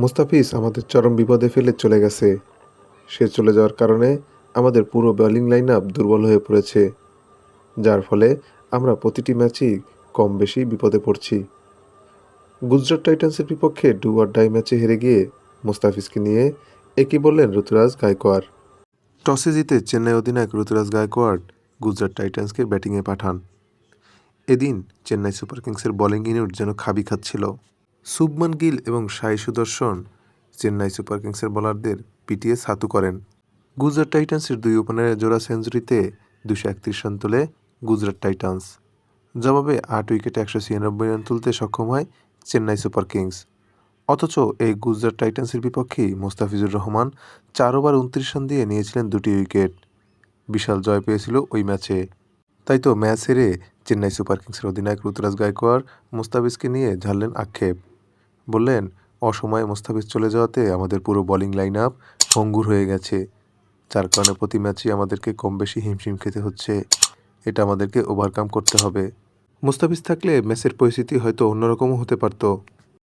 মুস্তাফিজ আমাদের চরম বিপদে ফেলে চলে গেছে। সে চলে যাওয়ার কারণে আমাদের পুরো বোলিং লাইন আপ দুর্বল হয়ে পড়েছে। যার ফলে আমরা প্রতিটি ম্যাচেই কম বেশি বিপদে পড়ছি। গুজরাট টাইটান্সের বিপক্ষে ডু আর ডাই ম্যাচে হেরে গিয়ে মুস্তাফিজকে নিয়ে একই বললেন ঋতুরাজ গায়কোয়াড়। টসে জিতে চেন্নাই অধিনায়ক ঋতুরাজ গায়কোয়াড় গুজরাট টাইটান্সকে ব্যাটিংয়ে পাঠান। এদিন চেন্নাই সুপার কিংসের বোলিং ইউনিট যেন খাবি খাচ্ছিল। শুভমান গিল এবং সাই সুদর্শন চেন্নাই সুপার কিংসের বোলারদের পিটিয়ে ছাতু করেন। গুজরাট টাইটান্সের দুই ওপেনারের জোড়া সেঞ্চুরিতে দুশো একত্রিশ রান তোলে গুজরাট টাইটান্স। জবাবে আট উইকেটে একশো ছিয়ানব্বই রান তুলতে সক্ষম হয় চেন্নাই সুপার কিংস। অথচ এই গুজরাট টাইটান্সের বিপক্ষেই মোস্তাফিজুর রহমান চার ওভার উনত্রিশ রান দিয়ে নিয়েছিলেন দুটি উইকেট। বিশাল জয় পেয়েছিল ওই ম্যাচে। তাই তো ম্যাচ হেরে চেন্নাই সুপার কিংসের অধিনায়ক ঋতুরাজ গায়কোয়াড় মুস্তাফিজকে নিয়ে ঝাড়লেন আক্ষেপ। বললেন, অসময়ে মোস্তাফিজ চলে যাওয়াতে আমাদের পুরো বোলিং লাইন আপ ভঙ্গুর হয়ে গেছে। যার কারণে প্রতি ম্যাচে আমাদেরকে কম বেশি হিমশিম খেতে হচ্ছে। এটা আমাদেরকে ওভারকাম করতে হবে। মুস্তাফিজ থাকলে ম্যাচের পরিস্থিতি হয়তো অন্যরকমও হতে পারতো।